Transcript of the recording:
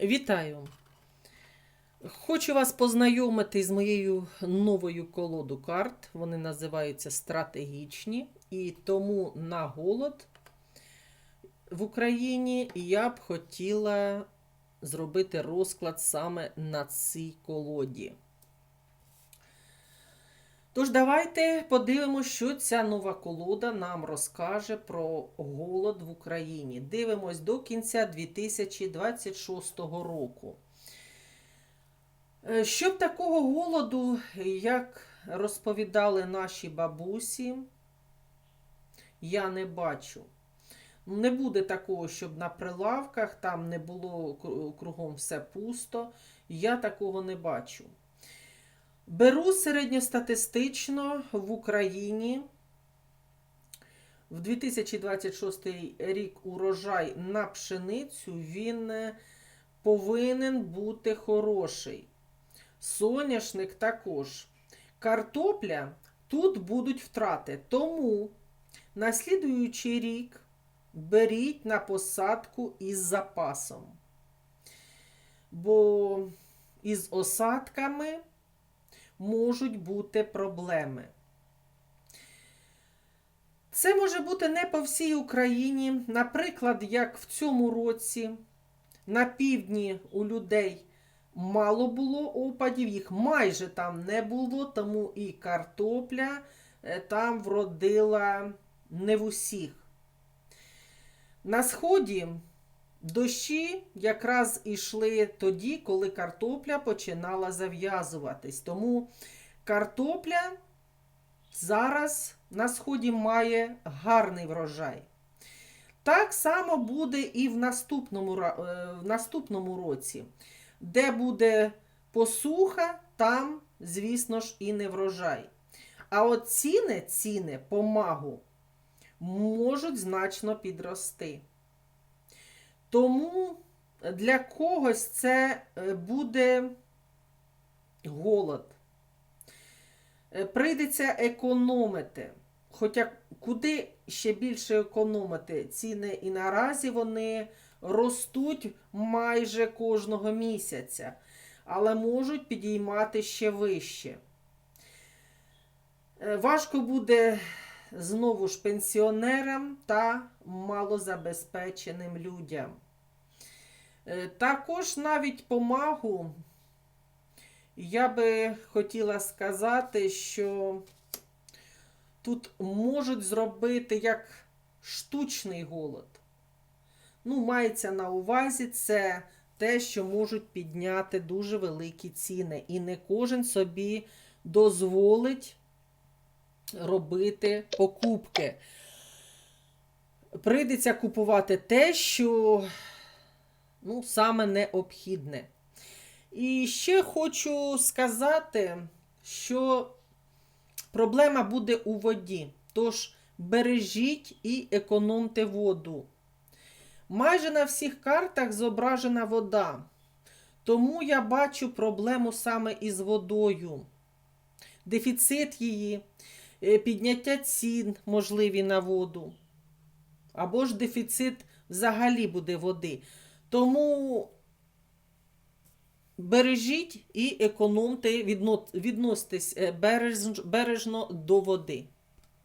Вітаю! Хочу вас познайомити з моєю новою колоду карт. Вони називаються стратегічні. І тому на голод в Україні я б хотіла зробити розклад саме на цій колоді. Тож, давайте подивимося, що ця нова колода нам розкаже про голод в Україні. Дивимось до кінця 2026 року. Е, Щоб такого голоду, як розповідали наші бабусі, я не бачу. Не буде такого, щоб на прилавках там не було кругом все пусто. Я такого не бачу. Беру середньостатистично в Україні в 2026 рік урожай на пшеницю він е, повинен бути хороший. Соняшник також. Картопля тут будуть втрати. Тому на слідуючий рік беріть на посадку із запасом. Бо із осадками можуть бути проблеми. Це може бути не по всій Україні. Наприклад, як в цьому році на півдні у людей мало було опадів, їх майже там не було, тому і картопля е, там вродила не в усіх. На сході дощі якраз ішли тоді, коли картопля починала зав'язуватись. Тому картопля зараз на сході має гарний врожай. Так само буде і в наступному, е, в наступному році. Де буде посуха, там, звісно ж, і не врожай. А от ціни, ціни по магу можуть значно підрости. Тому для когось це е, буде голод. Е, Прийдеться економити. Хоча куди ще більше економити? Ціни і наразі вони ростуть майже кожного місяця, але можуть підіймати ще вище. Е, Важко буде знову ж пенсіонерам та малозабезпеченим людям. Е, Також навіть помагу я би хотіла сказати, що тут можуть зробити як штучний голод. Ну, мається на увазі це те, що можуть підняти дуже великі ціни. І не кожен собі дозволить робити покупки. Прийдеться купувати те, що ну, саме необхідне. І ще хочу сказати, що проблема буде у воді. Тож бережіть і економте воду. Майже на всіх картах зображена вода. Тому я бачу проблему саме із водою. Дефіцит її, підняття цін можливі на воду. Або ж дефіцит взагалі буде води. Тому бережіть і економте, відно- відноситесь е, бережно до води.